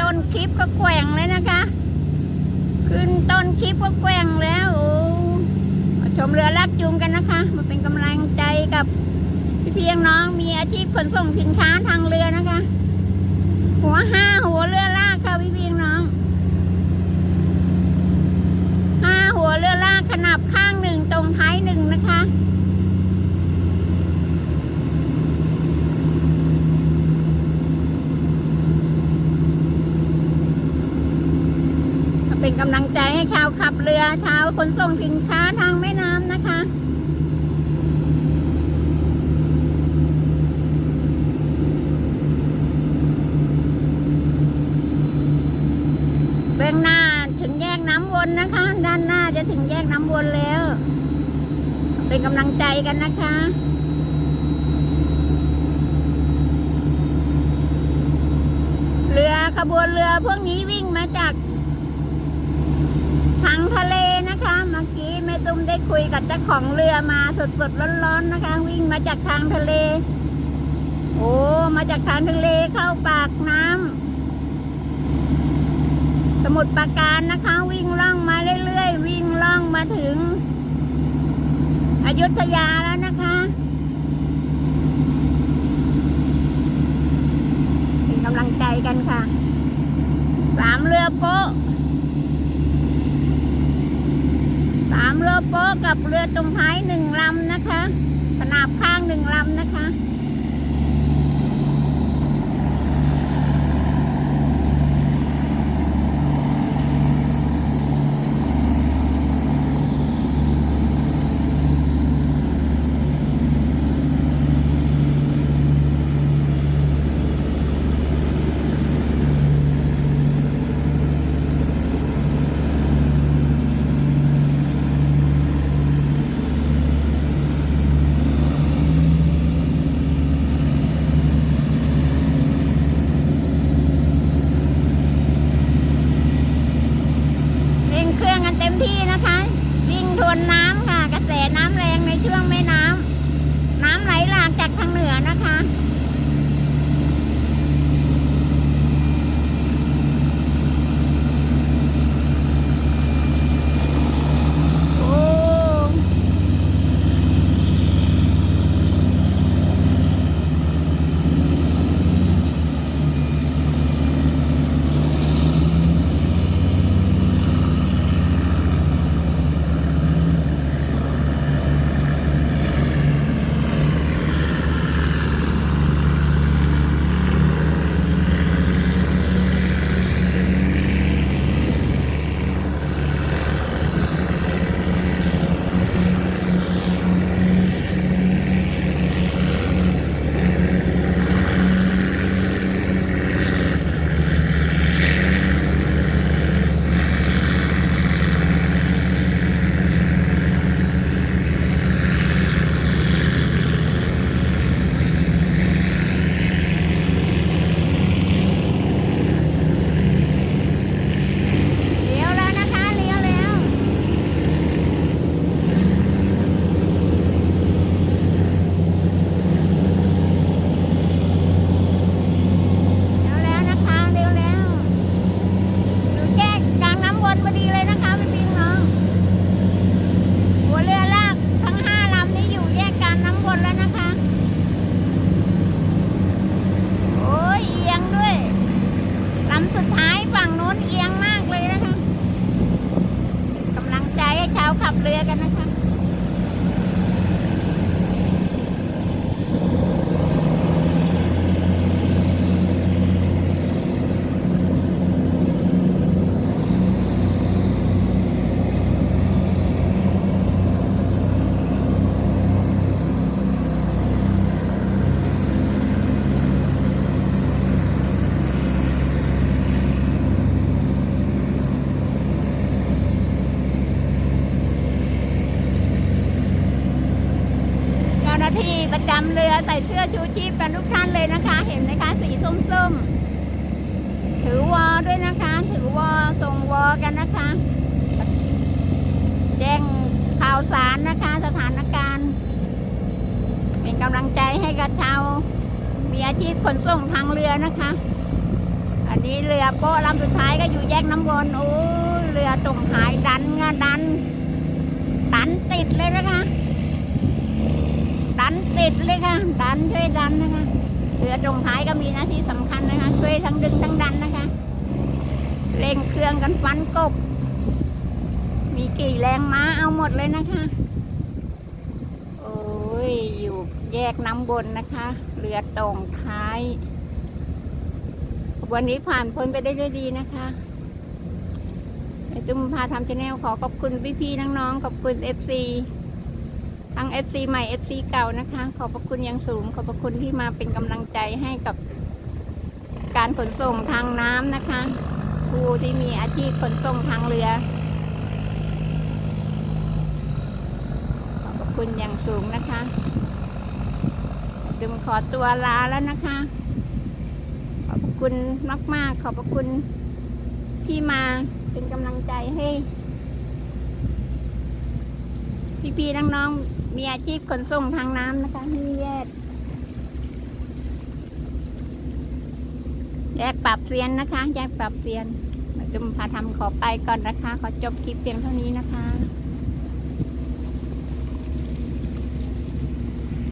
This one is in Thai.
ต้นคลิปก็แกว่งเลยนะคะ ขึ้นต้นคลิปก็แกว่งแล้วชมเรือลากจูงกันนะคะ มาเป็นกำลังใจกับพี่เพียงน้องมีอาชีพขนส่งสินค้าทางเรือนะคะ หัวห้าหัวเรือลากค่ะพี่เพียงน้องห้าหัวเรือลากขนาบข้างหนึ่งตรงท้ายหนึ่งนะคะ เป็น กำลังใจให้ชาวขับเรือชาวขนส่งสินค้าทางแม่น้ำนะคะ เบื้องหน้าถึงแยกน้ำวนนะคะ ด้านหน้าจะถึงแยกน้ำวนแล้ว เป็นกำลังใจกันนะคะเรือขบวนเรือพวกนี้วิ่งมาจาก ทางทะเลนะคะ เมื่อกี้แม่ตุ้มได้คุยกับเจ้าของเรือมาสดๆร้อนๆนะคะ วิ่งมาจากทางทะเล โอ้มาจากทางทะเลเข้าปากน้ำสมุทรปราการนะคะ วิ่งล่องมาเรื่อยๆวิ่งล่องมาถึง อยุธยาแล้วนะคะเป็นกำลังใจกันค่ะสามเรือโป๊ะสามเรือ โป๊ะกับเรือตรงท้ายหนึ่งลำนะคะ ขนาบข้างหนึ่งลำนะคะ เร่งเครื่องกันเต็มที่นะคะ วิ่งทวนน้ำค่ะ กระแสน้ำแรงในช่วงแม่น้ำน้ำไหลหลากจากทางเหนือนะคะ โอ้เลี้ยวแล้วนะคะเลี้ยวแล้ว เร็วแล้วนะคะเร็วแล้วอยู่แยกกลางน้ำวนพอดีเลยนะคะพี่ปิงน้องหัวเรือลากทั้งห้าลำนี้อยู่แยกกลางน้ำวนแล้วนะคะ โอ้ยเอียงด้วยลำสุดท้ายฝั่งโนเอียงมากเลยนะคะกำลังใจให้ชาวขับเรือกันนะคะ ประจำเรือใส่เสื้อชูชีพกันทุกท่านเลยนะคะ เห็นไหมคะสีส้มๆ ถือวอด้วยนะคะ ถือวอส่งวอกันนะคะ แจ้งข่าวสารนะคะ สถานการณ์ เป็นกำลังใจให้กับชาวมีอาชีพขนส่งทางเรือนะคะ อันนี้เรือโป๊ะลำสุดท้ายก็อยู่แยกน้ำวนโอ้เรือตรงหายดันงาดันดันติดเลยนะคะ ดันติดเลยค่ะ ดันช่วยดันนะคะเรือตรงท้ายก็มีหน้าที่สำคัญนะคะ ช่วยทั้งดึงทั้งดันนะคะ เร่งเครื่องกันฟันกบ มีกี่แรงม้าเอาหมดเลยนะคะ โอ้ย อยู่แยกน้ำบนนะคะ เรือตรงท้าย วันนี้ผ่านพ้นไปได้ด้วยดีนะคะไอตุ้มพาทำชาแนลขอขอบคุณพี่ๆน้องๆขอบคุณเอฟซี ทั้งเอฟซีใหม่เอฟซีเก่านะคะ ขอบพระคุณอย่างสูง ขอบพระคุณที่มาเป็นกำลังใจให้กับการขนส่งทางน้ำนะคะผู้ที่มีอาชีพขนส่งทางเรือ ขอบพระคุณอย่างสูงนะคะจึงขอตัวลาแล้วนะคะ ขอบคุณมาก ๆ ขอบคุณที่มาเป็นกำลังใจให้พี่ๆน้องๆ มีอาชีพขนส่งทางน้ำนะคะที่แยกแยกปรับเซียนนะคะ แยกปรับเซียนจุมพาทำขอไปก่อนนะคะ ขอจบคลิปเพียงเท่านี้นะคะ